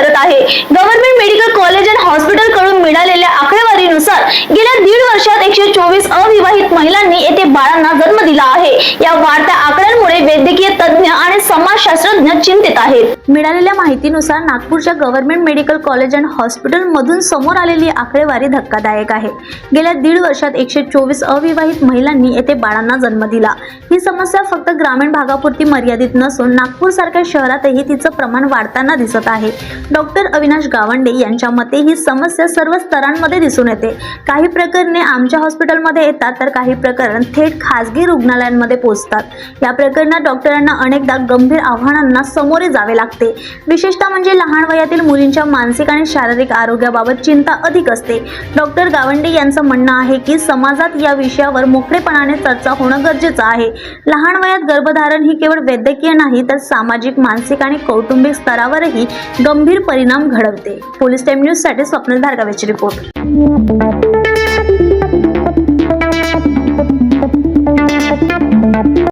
Government medical college and हॉस्पिटलकडून मिळालेल्या आकडेवारीनुसार गेल्या दीड वर्षात एकशे चोवीस अविवाहित महिलांनी येथे बाळांना जन्म दिला आहे. या वाढत्या आकड्यांमुळे वैद्यकीय तज्ज्ञ आणि समाजशास्त्रज्ञ चिंतित आहेत. मिळालेल्या माहितीनुसार नागपूरच्या government medical college and hospital मधून समोर आलेली आकडेवारी धक्कादायक आहे. गेल्या दीड वर्षात एकशे चोवीस अविवाहित महिलांनी येथे बाळांना जन्म दिला. ही समस्या फक्त ग्रामीण भागापुरती मर्यादित नसून नागपूर सारख्या शहरातही तिचं प्रमाण वाढताना दिसत आहे. डॉक्टर अविनाश गावंडे यांच्या मते ही समस्या सर्व स्तरांमध्ये दिसून येते. काही प्रकरणे आमच्या हॉस्पिटलमध्ये येतात तर काही प्रकरण थेट खासगी रुग्णालयांमध्ये पोहोचतात. या प्रकरणात डॉक्टरांना अनेकदा गंभीर आव्हानांना सामोरे जावे लागते. विशेषतः म्हणजे लहान वयातील मुलींच्या मानसिक आणि शारीरिक आरोग्याबाबत चिंता अधिक असते. डॉक्टर गावंडे यांचं म्हणणं आहे की समाजात या विषयावर मोकळेपणाने चर्चा होणं गरजेचं आहे. लहान वयात गर्भधारण ही केवळ वैद्यकीय नाही तर सामाजिक मानसिक आणि कौटुंबिक स्तरावरही गंभीर परिणाम घडवते. पोलीस टाईम न्यूजसाठी स्वप्न धारगावेची रिपोर्ट.